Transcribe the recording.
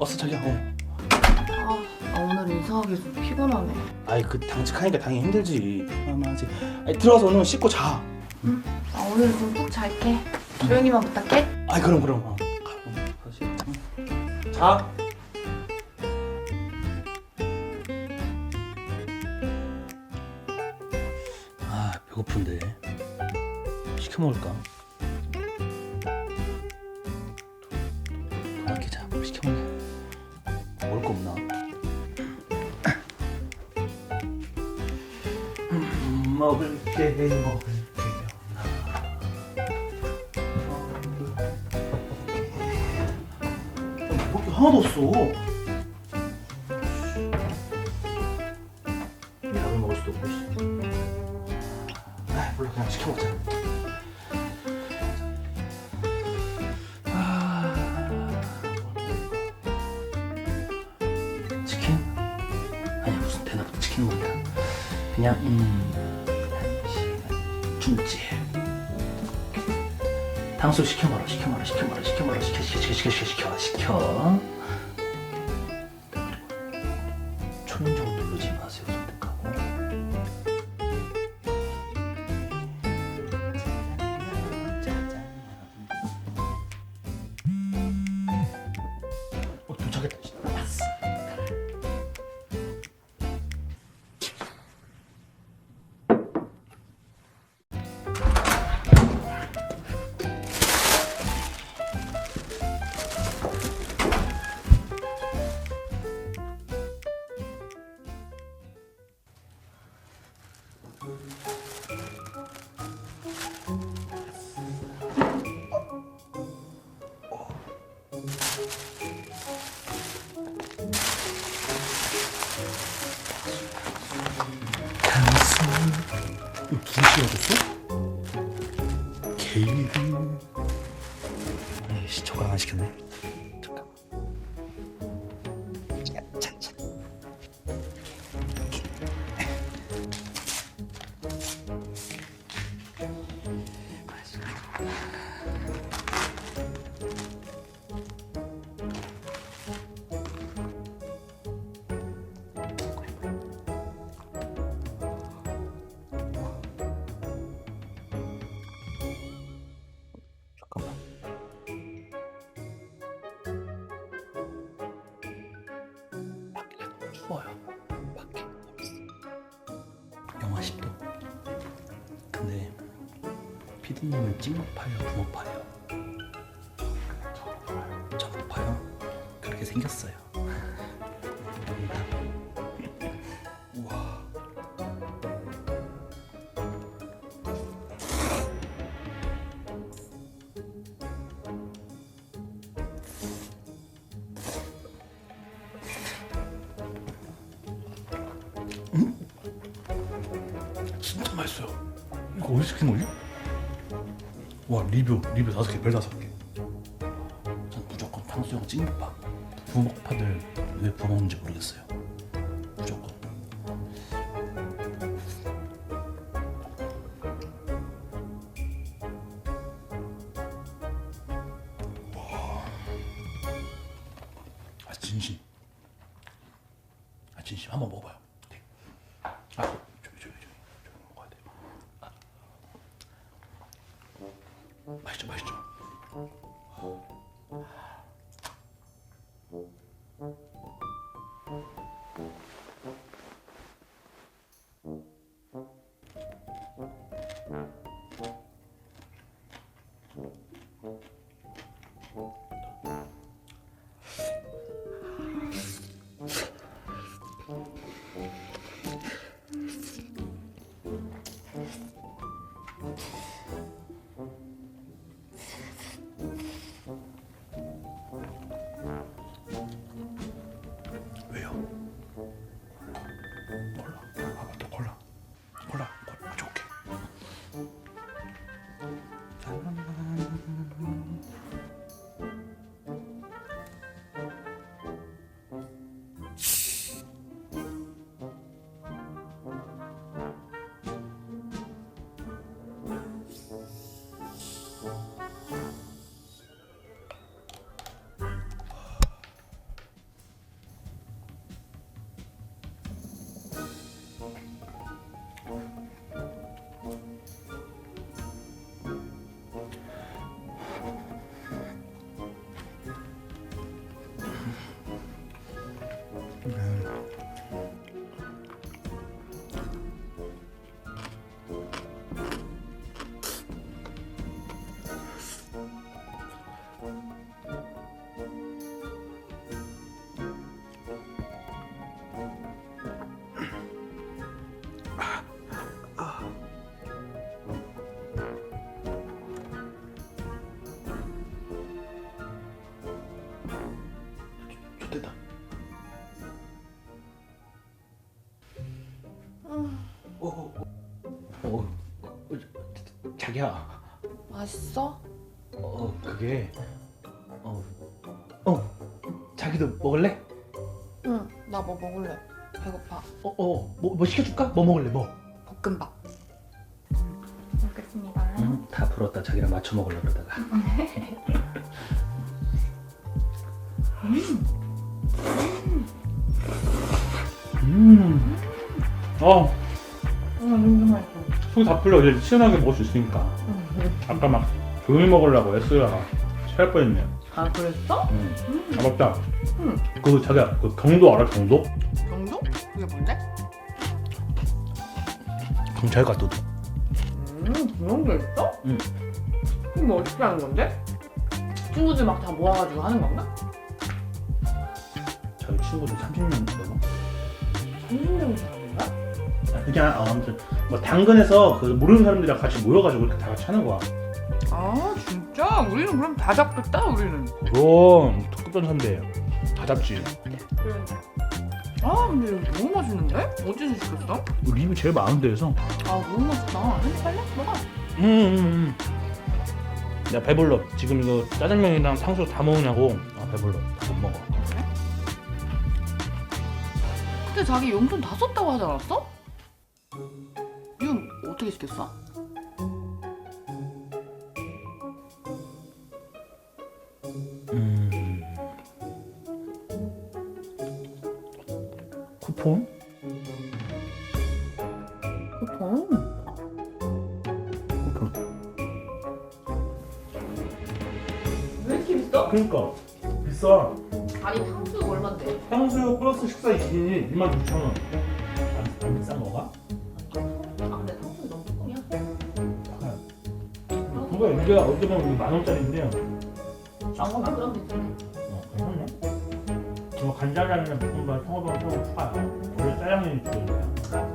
어서 자기야. 어. 아, 아, 오늘 인사하기 좀 피곤하네. 아이 그 당직하니까 당연히 힘들지. 아마지. 아이 들어가서 오늘 씻고 자. 아, 오늘 좀 푹 잘게. 조용히만 부탁해. 아이 그럼 그럼. 어. 다시. 응. 자. 아 배고픈데 시켜 먹을까? 먹을 게 먹을? 먹을 게 하나도 없어. 약을 먹을 수도 없고. 씨. 아, 몰라 그냥 시켜 먹자. 아? 아니 무슨 대낮부터 치킨 먹냐? 그냥 음, 중지. 탕수육 시켜 말아, 시켜 말아, 시켜 말아, 시켜 말아, 시켜, 시켜, 시켜, 시켜, 시켜, 시켜, 시켜. 에이씨 저거 안 시켰네. 잠깐. 찬찬 잠깐만 추워요. 밖에. 영하 10도. 근데 피디님은 찍먹파예요 부먹파예요? 저 높아요? 그렇게 생겼어요 맛있어요. 이거 어디서 시킨 거지? 와 리뷰 리뷰 다섯 개, 별 다섯 개. 전 무조건 탕수육 찐국밥. 부먹파들 왜 부먹는지 모르겠어요. 무조건. 와. 아 진심. 아 진심 한번 먹어봐요. 좋겠 어, 어, 어, 어, 자기야. 맛있어? 어, 그게 어, 어, 자기도 먹을래? 응. 나 뭐 먹을래? 배고파. 어, 어, 뭐, 뭐 시켜줄까? 뭐 먹을래? 뭐? 볶음밥. 먹겠습니다. 응, 다 불었다. 자기랑 맞춰 먹으려 그러다가. 음, 어, 속이 다 풀려. 이제 시원하게 먹을 수 있으니까. 아까 막 조용히 먹으려고 애쓰다가 체할 뻔했네. 아, 그랬어? 응. 아 맞다. 응. 그 자기야, 그 경도 알아? 경도? 정도? 그게 뭔데? 경찰과 또. 음, 그런 게 있어? 응. 그럼 어떻게 하는 건데? 친구들 막 다 모아가지고 하는 건가? 저희 친구들 30년 넘어. 30명 사 람인가? 아, 그냥 어, 아무튼 뭐 당근에서 그 모르는 사람들이랑 같이 모여가지고 이렇게 다 같이 하는 거야. 아, 진짜? 우리는 그럼 다 잡겠다, 우리는. 그럼 특급 전사인데 다 잡지. 아, 근데 이거 너무 맛있는데? 어디서 시켰어? 리뷰 제일 많은 데에서. 아, 너무 맛있다. 한 빨리 먹어. 음, 음, 음. 야 배불러. 지금 이거 짜장면이랑 탕수육 다 먹으냐고. 아 배불러. 다못 먹어. 근데 자기 용돈 다 썼다고 하지 않았어? 이거 어떻게 시켰어? 음. 쿠폰? 쿠폰? 쿠폰. 왜 이렇게 비싸? 그러니까 비싸. 아니 탕수육 얼만데? 탕수육 플러스 식사 2인이 26,000원. 안, 안 비싼 거가? 여기가 어디 보면 만 원짜리인데요. 싼 거만 그럼 괜찮네 어, 괜찮네. 뭐 간장이랑 볶음밥, 청어밥, 청어 추가. 원래 짜장면이 주거든요.